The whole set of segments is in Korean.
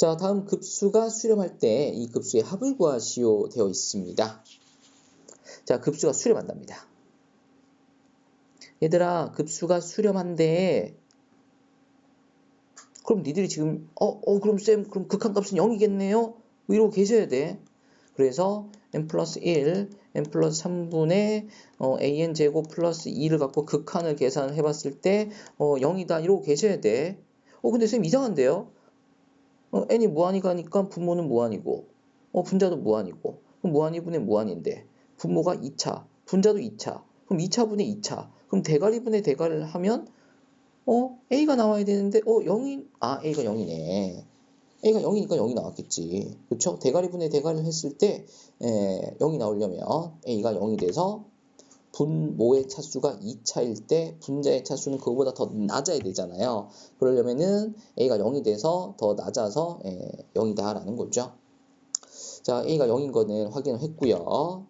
자, 다음 급수가 수렴할 때 이 급수의 합을 구하시오 되어 있습니다. 자, 급수가 수렴한답니다. 얘들아, 급수가 수렴한데 그럼 니들이 지금 어, 어 그럼 쌤 그럼 극한값은 0이겠네요? 뭐 이러고 계셔야 돼. 그래서 n 플러스 1, n 플러스 3분의 어, an 제곱 플러스 2를 갖고 극한을 계산해 봤을 때 어, 0이다 이러고 계셔야 돼. 어 근데 쌤 이상한데요? 어, n이 무한이 가니까 분모는 무한이고 어 분자도 무한이고 그럼 무한이분의 무한인데 분모가 2차, 분자도 2차. 그럼 2차분의 2차. 그럼 대가리분의 대가리를 하면 어 a가 나와야 되는데 어 0이 아 a가 0이네. a가 0이니까 0이 나왔겠지. 그렇죠? 대가리분의 대가리를 했을 때 에, 0이 나오려면 a가 0이 돼서 분모의 차수가 2차일 때 분자의 차수는 그거보다 더 낮아야 되잖아요. 그러려면은 a가 0이 돼서 더 낮아서 에, 0이다라는 거죠. 자, a가 0인 거는 확인을 했고요.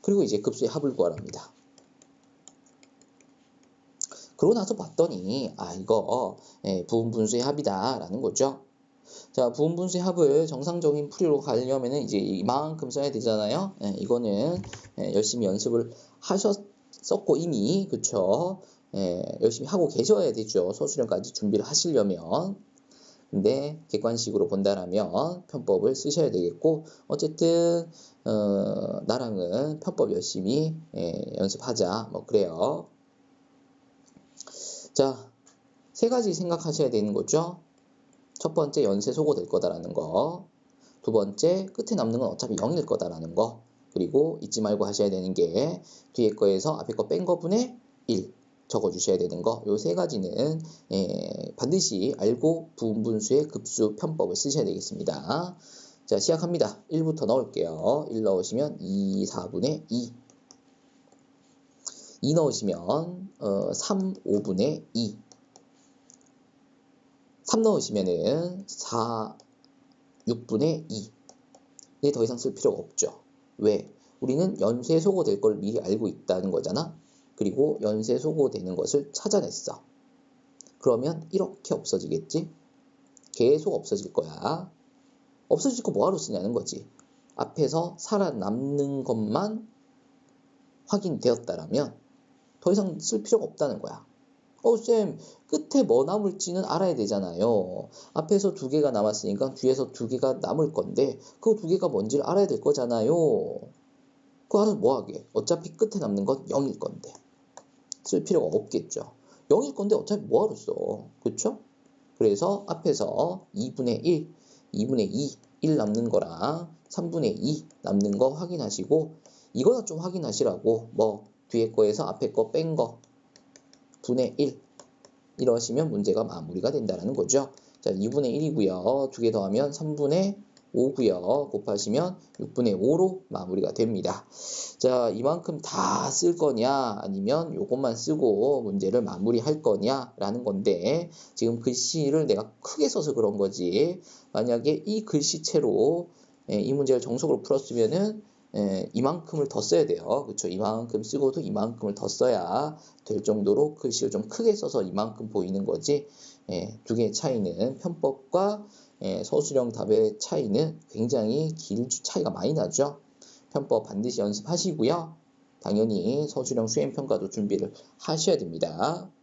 그리고 이제 급수의 합을 구하랍니다. 그러고 나서 봤더니 아 이거 예, 부분 분수의 합이다라는 거죠. 자 부분 분수의 합을 정상적인 풀이로 가려면은 이제 이만큼 써야 되잖아요. 예, 이거는 예, 열심히 연습을 하셨었고 이미 그쵸? 예, 열심히 하고 계셔야 되죠. 소수령까지 준비를 하시려면. 근데 객관식으로 본다라면 편법을 쓰셔야 되겠고 어쨌든 어, 나랑은 편법 열심히 예, 연습하자 뭐 그래요. 자, 세 가지 생각하셔야 되는 거죠. 첫 번째 연쇄 소거 될 거다라는 거. 두 번째 끝에 남는 건 어차피 0일 거다라는 거. 그리고 잊지 말고 하셔야 되는 게 뒤에 거에서 앞에 거 뺀 거분의 1 적어 주셔야 되는 거. 요 세 가지는 예, 반드시 알고 부분분수의 급수 편법을 쓰셔야 되겠습니다. 자, 시작합니다. 1부터 넣을게요. 1 넣으시면 2, 4분의 2. 2 넣으시면 어, 3, 5분의 2. 3 넣으시면은 4, 6분의 2. 이제 더 이상 쓸 필요가 없죠. 왜? 우리는 연쇄 소거될 걸 미리 알고 있다는 거잖아. 그리고 연쇄 소거되는 것을 찾아냈어. 그러면 이렇게 없어지겠지? 계속 없어질 거야. 없어질 거 뭐하러 쓰냐는 거지. 앞에서 살아남는 것만 확인되었다라면 더 이상 쓸 필요가 없다는 거야. 어, 쌤, 끝에 뭐 남을지는 알아야 되잖아요. 앞에서 두 개가 남았으니까 뒤에서 두 개가 남을 건데, 그 두 개가 뭔지를 알아야 될 거잖아요. 그거 알아서 뭐 하게? 어차피 끝에 남는 건 0일 건데. 쓸 필요가 없겠죠. 0일 건데 어차피 뭐하러 써? 그쵸? 그래서 앞에서 2분의 1, 2분의 2, 1 남는 거랑 3분의 2 남는 거 확인하시고, 이거나 좀 확인하시라고, 뭐, 뒤에 거에서 앞에 거 뺀 거, 분의 1 이러시면 문제가 마무리가 된다는 거죠. 자, 2분의 1이고요. 두 개 더하면 3분의 5고요. 곱하시면 6분의 5로 마무리가 됩니다. 자, 이만큼 다 쓸 거냐 아니면 요것만 쓰고 문제를 마무리할 거냐 라는 건데 지금 글씨를 내가 크게 써서 그런 거지 만약에 이 글씨체로 예, 이 문제를 정석으로 풀었으면은 예, 이만큼을 더 써야 돼요. 그렇죠? 이만큼 쓰고도 이만큼을 더 써야 될 정도로 글씨를 좀 크게 써서 이만큼 보이는 거지. 예, 두 개의 차이는 편법과 예, 서술형 답의 차이는 굉장히 길 차이가 많이 나죠. 편법 반드시 연습하시고요. 당연히 서술형 수행평가도 준비를 하셔야 됩니다.